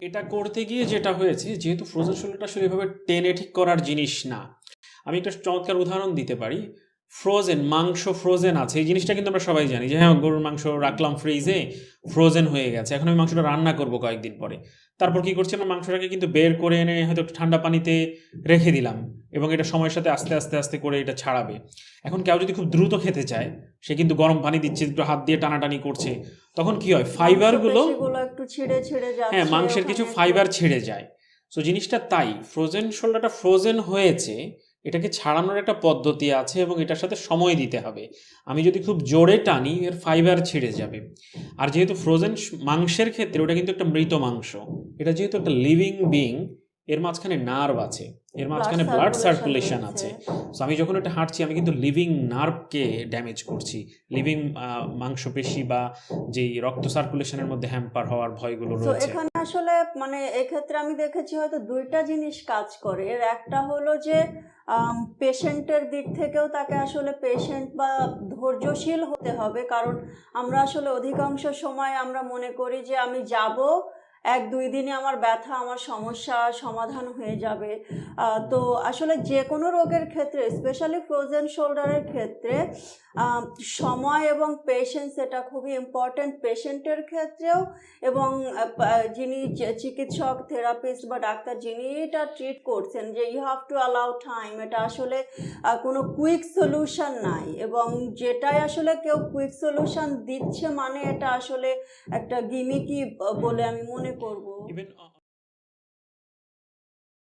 এটা করতে গিয়ে যেটা হয়েছে, যেহেতু ফ্রোজেন শোল্ডারটা আসলে এভাবে টেনে ঠিক করার জিনিস না। আমি একটা চমৎকার উদাহরণ দিতে পারি। ফ্রোজেন মাংস ফ্রোজেন আছে। এই জিনিসটা কিন্তু আমরা সবাই জানি যে হ্যাঁ গরুর মাংস রাখলাম ফ্রিজে ফ্রোজেন হয়ে গেছে। এখন আমি মাংসটা রান্না করব কয়েকদিন পরে। তারপর কি করছি আমরা মাংসটাকে কিন্তু বের করে এনে হয়তো ঠান্ডা পানিতে রেখে দিলাম এবং এটা সময়ের সাথে আস্তে আস্তে আস্তে করে এটা ছাড়াবে। এখন কেউ যদি খুব দ্রুত খেতে চায় সে কিন্তু গরম পানি দিচ্ছে একটু হাত দিয়ে টানাটানি করছে তখন কি হয় ফাইবারগুলো একটু ছিঁড়ে ছিঁড়ে যাচ্ছে হ্যাঁ মাংসের কিছু ফাইবার ছেড়ে যায়। সো জিনিসটা তাই। ফ্রোজেন শোল্ডারটা ফ্রোজেন হয়েছে এটাকে ছাড়ানোর একটা পদ্ধতি আছে এবং এটার সাথে সময় দিতে হবে। আমি যদি খুব জোরে টানি, এর ফাইবার ছিঁড়ে যাবে। আর যেহেতু ফ্রোজেন মাংসের ক্ষেত্রে ওটা কিন্তু একটা মৃত মাংস। এটা যেহেতু একটা লিভিং বিং এর মাঝখানে নার্ভ আছে এর মাঝখানে ব্লাড সার্কুলেশন আছে। সো আমি যখন এটা হাঁটছি আমি কিন্তু লিভিং নার্ভকে ড্যামেজ করছি। লিভিং মাংসপেশি বা যেই রক্ত সার্কুলেশনের মধ্যে হ্যাম্পার হওয়ার ভয়গুলো রয়েছে। এখানে আসলে মানে এক্ষেত্রে আমি দেখেছি হয়তো দুইটা জিনিস কাজ করে। এর একটা হলো যে পেশেন্টের দিক থেকেও তাকে আসলে পেশেন্ট বা ধৈর্যশীল হতে হবে। কারণ আমরা আসলে অধিকাংশ সময় আমরা মনে করি যে আমি যাব এক, দুই দিনে আমার ব্যথা, আমার সমস্যা সমাধান হয়ে যাবে। তো আসলে যে কোনো রোগের ক্ষেত্রে স্পেশালি ফ্রোজেন শোল্ডারের ক্ষেত্রে সময় এবং পেশেন্স এটা খুবই ইম্পর্ট্যান্ট পেশেন্টের ক্ষেত্রেও এবং যিনি চিকিৎসক থেরাপিস্ট বা ডাক্তার যিনি এটা ট্রিট করছেন যে you have to allow time এটা আসলে কোনো কুইক সলিউশন নাই এবং যেটাই আসলে কেউ কুইক সলিউশন দিচ্ছে মানে এটা আসলে একটা গিমিকি বলে আমি মনে করব।